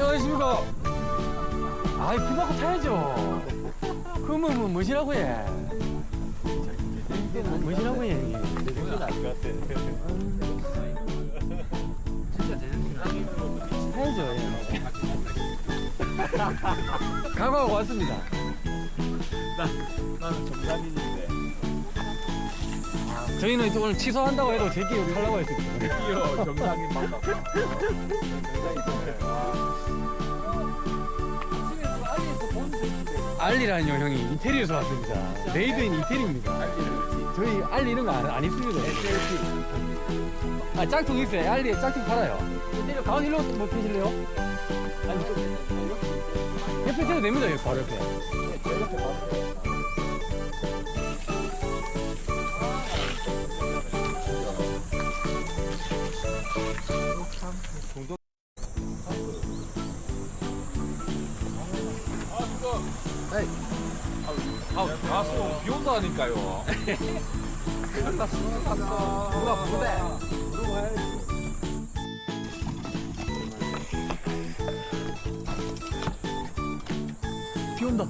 안녕하십니까. 아이, 비 맞고 타야죠. 그러면 뭐, 뭐시라고 해? 뭐, 뭐시라고 해. 타야죠, 예. 각오하고 왔습니다. 나는 정상인인데 저희는 오늘 취소한다고 해도 제끼고 타려고 했습니다. 드디어 정상인 만났다 알리라뇨, 형이. 이태리에서 왔습니다. 메이드인 이태리입니다. 저희 알리 이런 거 안, 안 입습니다. 아, 짝퉁 있어요. 알리에 짝퉁 팔아요. 가운 일로 뭐 피실래요? 아니, 저- 옆에 세도 됩니다, 여기 바로 옆에. 가수 비 온다니까요 누가 부대? 비 온다.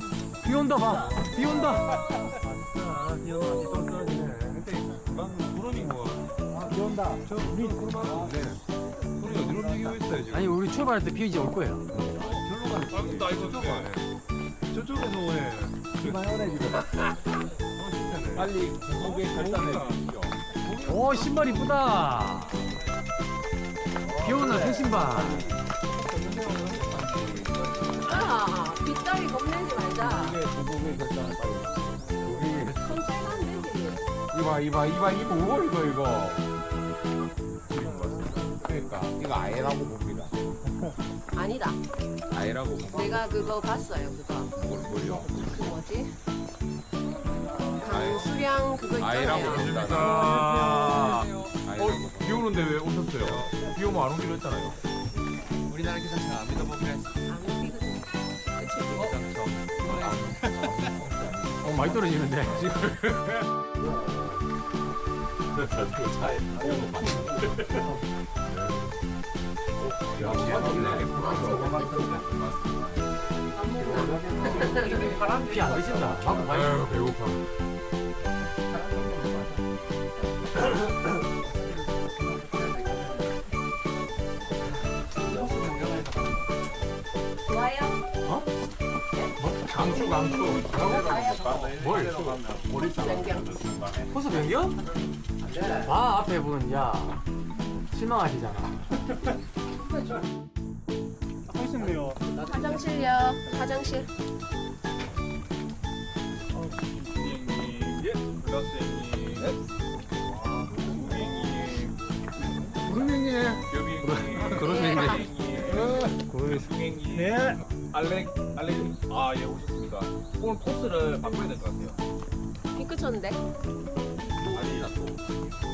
비 온다, 봐. 비 온다. 난 구름이 뭐비 온다. 저 우리 구름하고 네 우리 어디로 얘기하고 있어요 지금 아니, 우리 출발할 때 비 이제 올 거예요. 절로 가는 아 근데 아니 저쪽에 저쪽에서 오네 비 많이 오네 지금 빨리 공개 결단해 주십시오 오, 신발 이쁘다. 비 오는 새 신발. 아, 빗다리 겁내지 말자. 공개 결단을 빨리 되지. 이봐 이봐 이봐 이거 뭐 이거 이거 그러니까 이거 아예라고 봅니다 아니다. 아예라고 봅니다 내가 그거 봤어요, 그거. 뭘 뭘요 그 뭐지? 강수량 그거 있잖아요. 봅니다 어, 비 오는데 왜 오셨어요? 비 오면 안 오기로 했잖아요 우리나라 기상청 안 믿어보기로 했어. 어, 많이 떨어지는데. 비안 드신다. 맞고 봐요. 아유 배고파 좋아요? 강추 강추 뭘? 호수 변경? 봐, 앞에 분, 야. 실망하시잖아. 화장실요. 화장실. 예 고객님 중행님 네 알렉 알렉 아예 오셨습니다 오늘 코스를 바꿔야 될 것 같아요 비 그쳤는데? 아니 또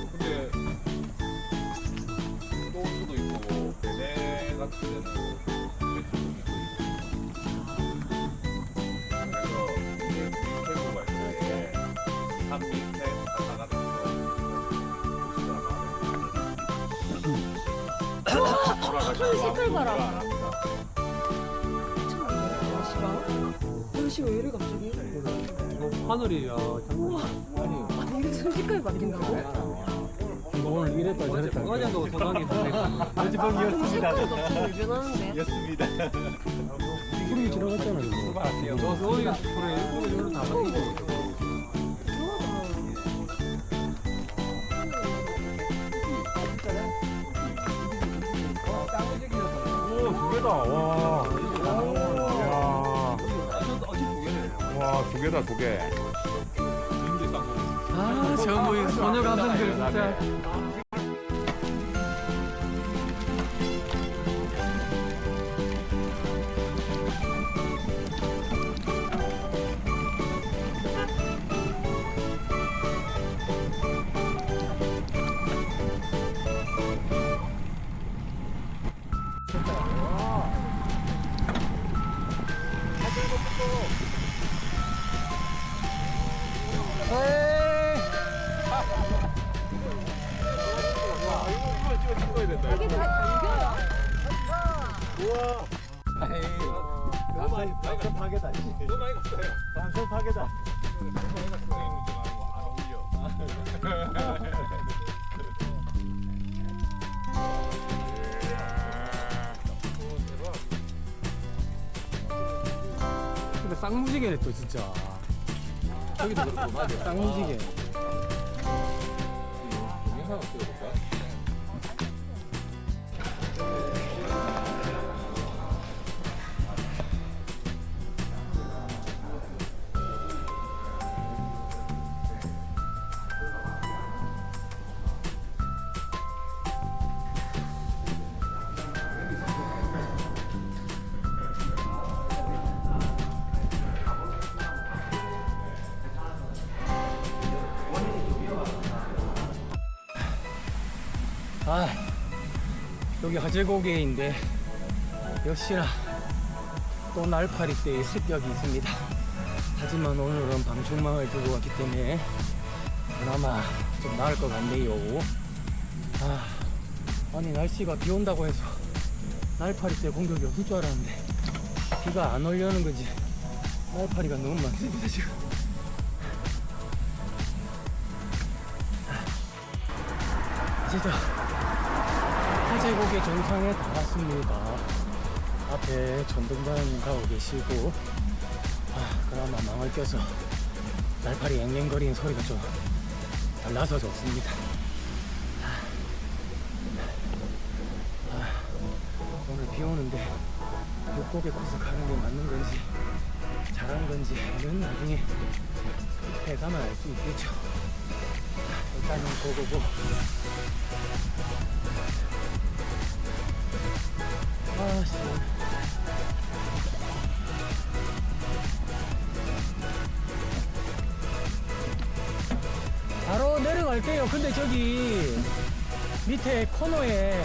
하늘 색깔 봐라. 날씨 왜 이래 갑자기? 하늘이, 야, 아니 이렇게 색깔 바뀐다고? 오늘 이랬다 저랬다. 어제도 소강이 색깔 갑자기 왜 변하는데? 구름이 지나갔잖아, 이거. 너 서울이 그래, 일본이 별로 다 바뀌고. 두 개다, 두 개. 아, 전부 소녀 감성들 진짜. 쌍무지개네 또 진짜. 저기도 그렇고 맞아. 쌍무지개. 영상 찍어볼까? 여기 화재고개인데 역시나 또 날파리 때의 습격이 있습니다. 하지만 오늘은 방충망을 두고 왔기 때문에 그나마 좀 나을 것 같네요. 아 아니 날씨가 비 온다고 해서 날파리 때 공격이 없을 줄 알았는데 비가 안 오려는 건지 날파리가 너무 많습니다 지금. 진짜 화재고개 정상에 다 왔습니다. 앞에 전동반님 가고 계시고, 아, 그나마 망을 껴서 날파리 앵앵거리는 소리가 좀 달라서 좋습니다. 아, 오늘 비 오는데 육고개 코스 가는 게 맞는 건지 잘한 건지는 나중에 끝에 가면 알 수 있겠죠. 일단은 고고고. 아, 씨. 바로 내려갈게요. 근데 저기 밑에 코너에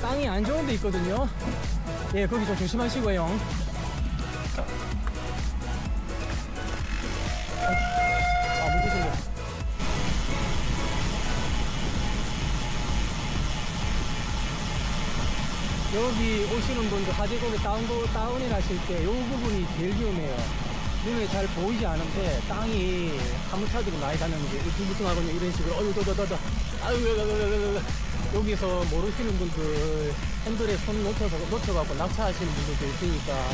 땅이 안 좋은 데 있거든요. 예, 거기 좀 조심하시고요. 여기 오시는 분들 화재곡에 다운, 다운을 하실 때 이 부분이 제일 위험해요. 눈에 잘 보이지 않은데 땅이 화물차들이 많이 다녔는데 우퉁우퉁하고 이런 식으로 어유 더더더더 아유. 여기서 모르시는 분들 핸들에 손 놓쳐서 놓쳐갖고 낙차하시는 분들도 있으니까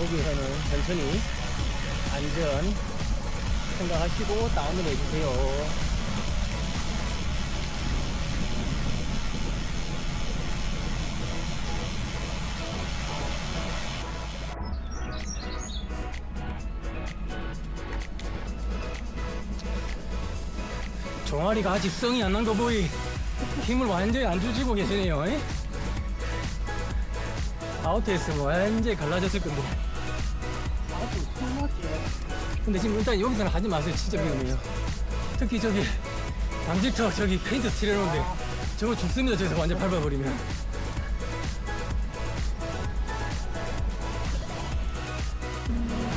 여기서는 천천히 안전 생각하시고 다운을 해주세요. 종아리가 아직 성이 안 난 거 보이 힘을 완전히 안 주시고 계시네요 에? 아웃했으면 완전히 갈라졌을 건데. 근데 지금 일단 여기서는 하지 마세요 진짜 위험해요. 특히 저기 남직턱 저기 페인트 칠해놓은데 저거 죽습니다 저기서 완전 밟아버리면.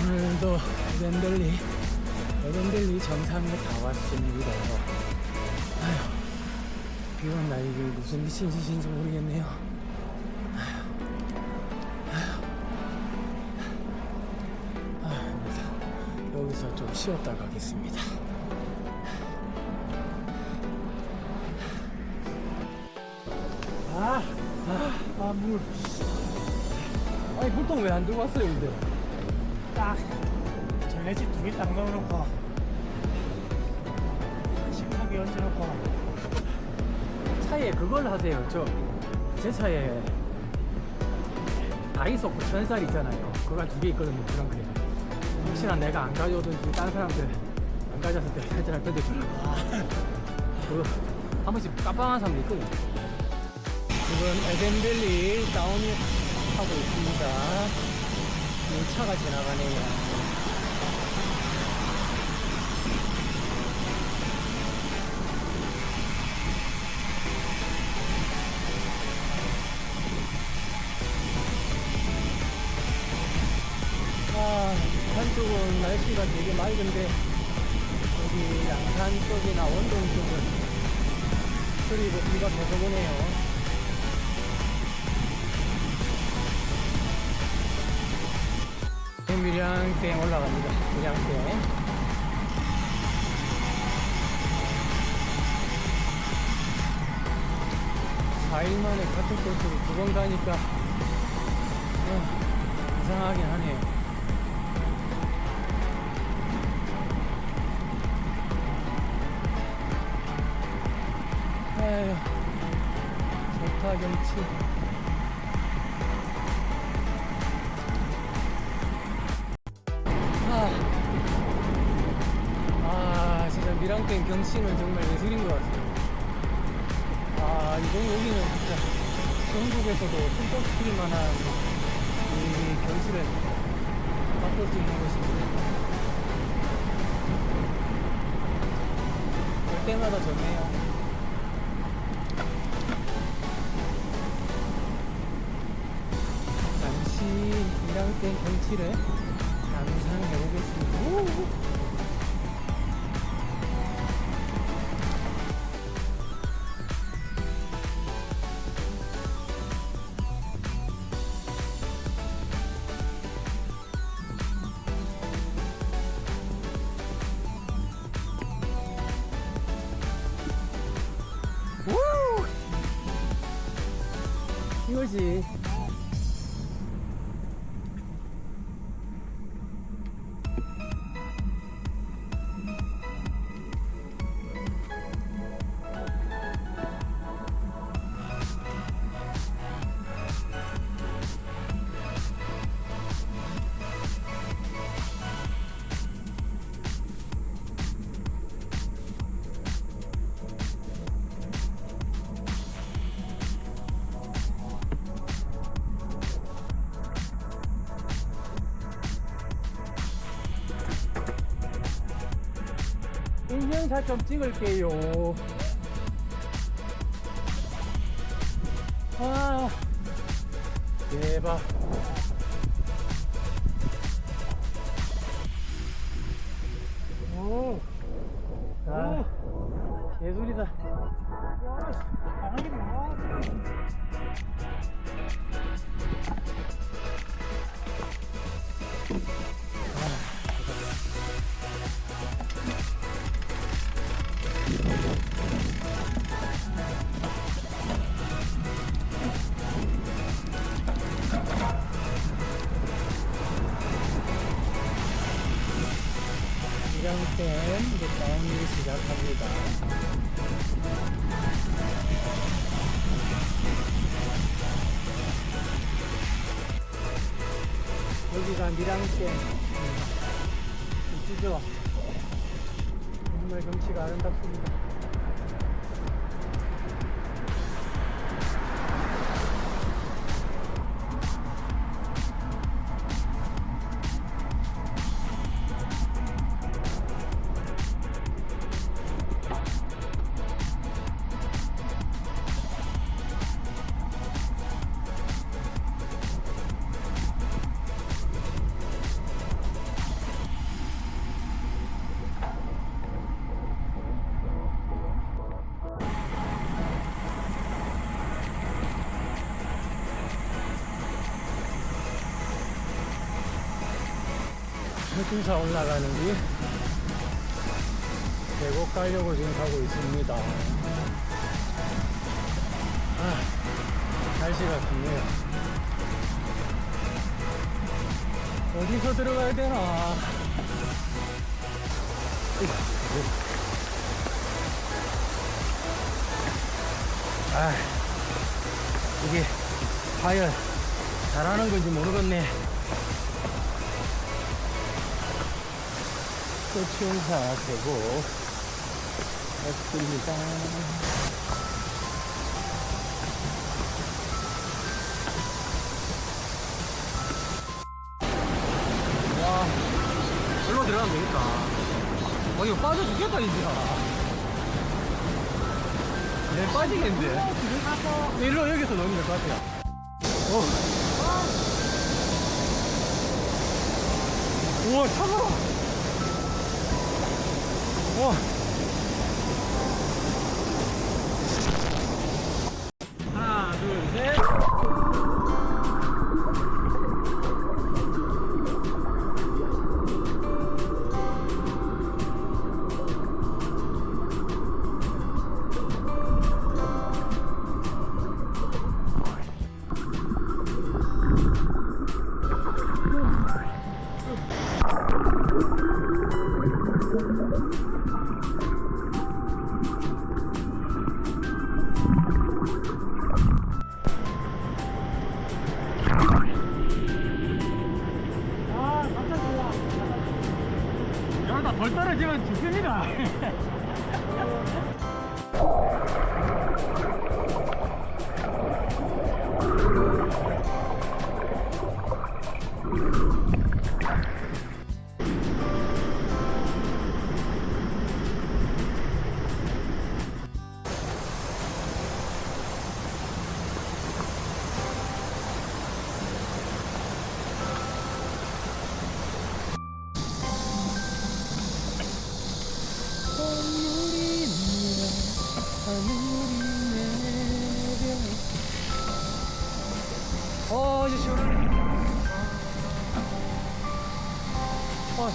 오늘도 랜델리 랜델리 정상에 다 왔습니다 비온 날 이게 무슨 미친 짓인지 모르겠네요 여기서 좀 쉬었다 가겠습니다 아, 아, 아, 물. 아니, 물통 왜 안 들고 왔어요, 근데? 딱 전에 집두개딱 넣어놓고 식탁에 얹어놓고 차에 그걸 하세요. 저, 제 차에 다이소 9천원짜리 있잖아요. 그거 두개 있거든요. 게. 혹시나 내가 안 가져오든지, 다른 사람들 안 까졌을 때 살짝 던져주고. 그, 한 번씩 깜빵한 사람도 있거든요. 지금 에덴밸리 다운이 하고 있습니다. 이 차가 지나가네요. 날씨가 되게 맑은데 여기 양산 쪽이나 원동 쪽은 그리고 비가 계속 오네요. 밀양댐 올라갑니다. 밀양댐. 사일 만에 같은 코스로 두번 가니까 어, 이상하긴 하네요. 경치. 아, 아 진짜 미랑댐 경치는 정말 예술인 것 같아요. 아, 이거 여기는 진짜 전국에서도 손꼽 스킬 만한 이 경치를 맛볼 수 있는 곳입니다. 볼 때마다 좋네요. 미랑댐 경치를 감상해 보겠습니다. 우! 이거지. 인증샷 좀 찍을게요. 아, 대박. 이랑댐 이제 다운을 시작합니다. 여기가 미랑댐 이쁘죠? 정말 경치가 아름답습니다. 해준사 올라가는 길 계곡 가려고 지금 가고 있습니다. 아, 날씨가 좋네요. 어디서 들어가야 되나? 아, 이게 과연 잘하는 건지 모르겠네. 꽃이 사되고 왔습니다. 와, 일로 들어가면 되겠다. 어, 이거 빠져 죽겠다, 이제야. 네, 빠지겠는데? 일로 여기서 넣으면 될 것 같아요. 어. 우와, 차가워. 우 지면 죽습니다. 어.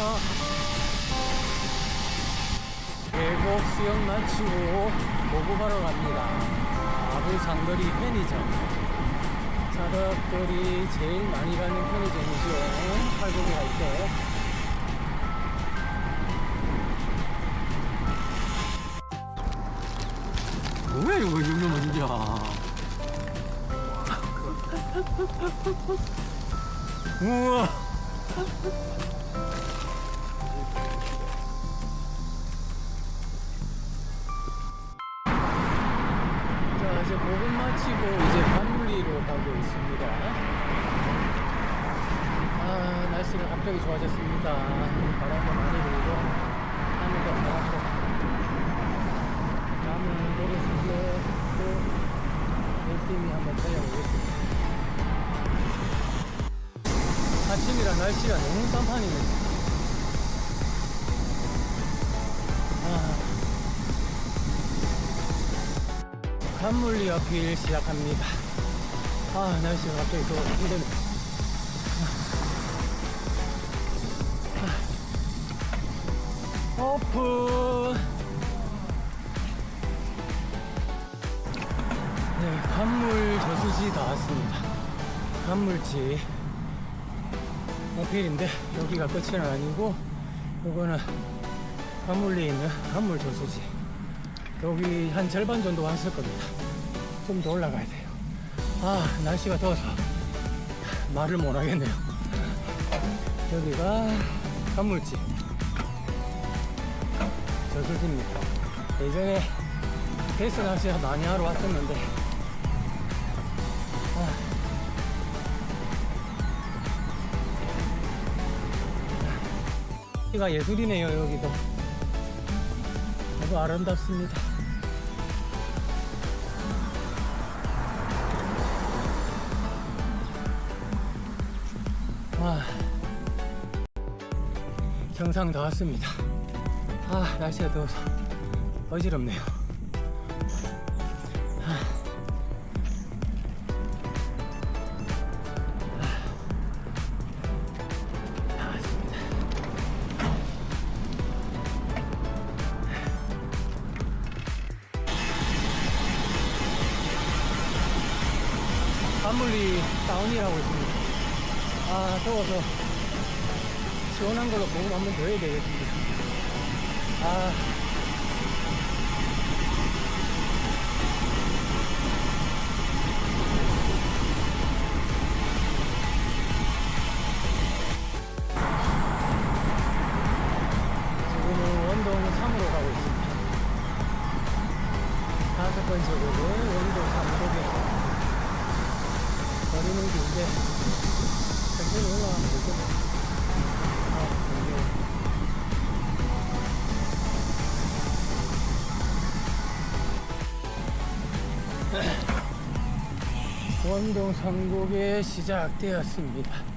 어. 계곡 수영 마치고 보고하러 갑니다. 아부 장거리 편의점. 사람들이 제일 많이 가는 편의점이죠. 팔고기 할 때. 뭐야 이거 이 정도면 진짜. 우와. 자 이제 목은 마치고 이제 반물리로 가고 있습니다 아 날씨가 갑자기 좋아졌습니다 바람도 많이 불고 하늘도 파랗고 남은 노래 속에 또 열심히 한번 달려보겠습니다 아침이라 날씨가 너무 깜판이네 아 간물리 어필 시작합니다. 아, 날씨가 갑자기 더워 힘드네. 아. 오픈! 저수지 다 왔습니다. 간물지 어필인데, 여기가 끝은 아니고, 요거는 간물리에 있는 간물 저수지. 여기 한 절반 정도 왔을 겁니다. 좀 더 올라가야 돼요. 아, 날씨가 더워서 말을 못 하겠네요. 여기가 간물집. 저수지입니다. 예전에 베이스 낚시 많이 하러 왔었는데, 가 예술이네요, 여기도. 아주 아름답습니다. 와, 정상 다 왔습니다. 아, 날씨가 더워서 어지럽네요. 단물리 다운이라고 있습니다. 아, 더워서 시원한 걸로 고금 한번 더 해야 되겠습니다. 아. 원동 삼국이 시작되었습니다.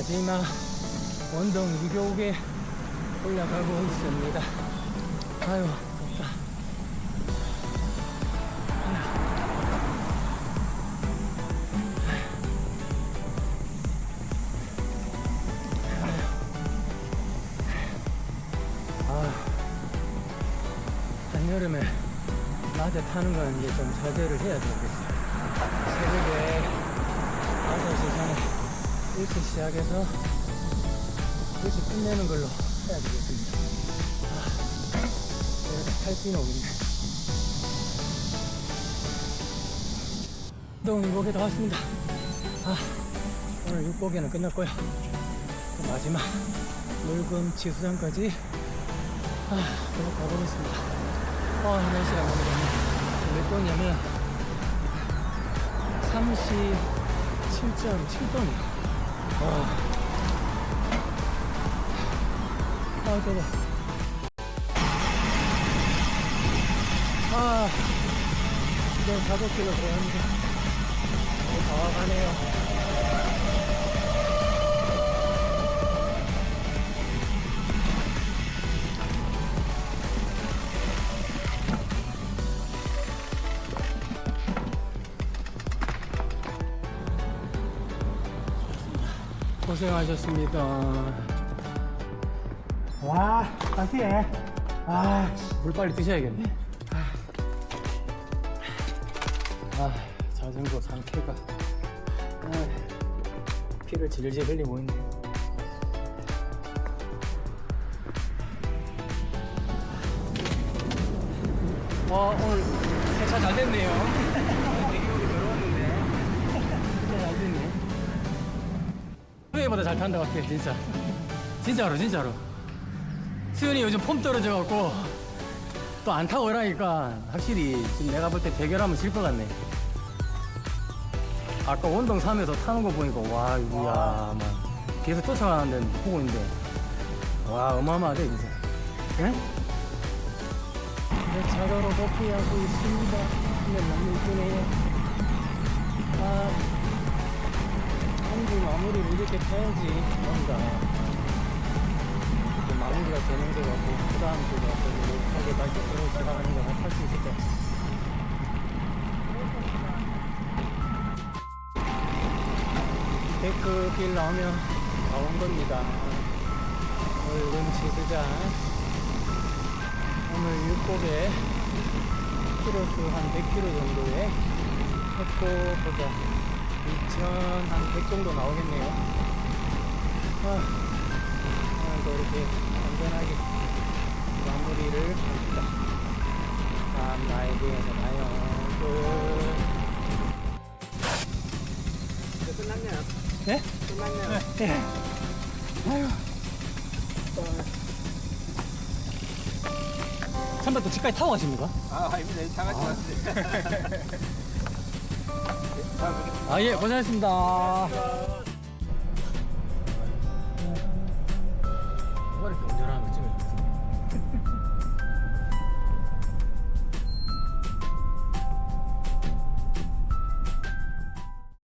마지막 원동 이교국에 올라가고 있습니다. 아유, 덥다. 아, 한여름에 낮에 타는 건 이제 좀 자제를 해야 되겠어요. 새벽에 5시 전에 일찍 시작해서 일찍 끝내는 걸로 해야 되겠습니다. 아, 내가 탈수 오겠네. 동 이곡에 다 왔습니다. 아, 오늘 육곡에는 끝났고요. 또 마지막 물금 지수장까지 아, 계속 가보겠습니다. 아, 이 날씨가 너무 좋네. 몇 도냐면 37.7도네요. 어. 아, 저거. 아, 이제 400km 들어갔는데, 다 와가네요. 고생하셨습니다. 와, 파티해. 아, 물 빨리 드셔야겠네. 아, 자전거 상태가. 아, 피를 질질 흘리고 있네. 와, 오늘 세차 잘 됐네요. 후회보다 잘 탄다 같아, 진짜. 진짜로, 진짜로. 수현이 요즘 폼 떨어져갖고 또 안 타고 이러니까 확실히 지금 내가 볼 때 대결하면 질 것 같네. 아까 원동 3에서 타는 거 보니까 와, 이야, 막 계속 쫓아가는데 보고 있는데 와, 어마어마하대, 진짜. 응? 네, 자가로 도피하고 있습니다. 근데 너무 이쁘네요. 아, 한주 마무리를 이렇게 타야지. 뭔가. 마무리가 되는 게 같고, 그 다음 주가 또 못하게 발전으로 들어가는 거 못할 수 있을 것 같아. 데크길 나오면 다온 겁니다. 얼른 치수자. 오늘 육곡에 키로수 한 100km 정도에 했고 보자 2,100 정도 나오겠네요. 아, 오늘도 이렇게 안전하게 마무리를 합니다. 다음 라이브에서 봐요. 끝 끝났네요. 네? 끝났네요. 네. 아유. 선배 또 집까지 타고 가십니까? 아, 아닙니다. 차가 지났는데. 아, 예, 고생하셨습니다.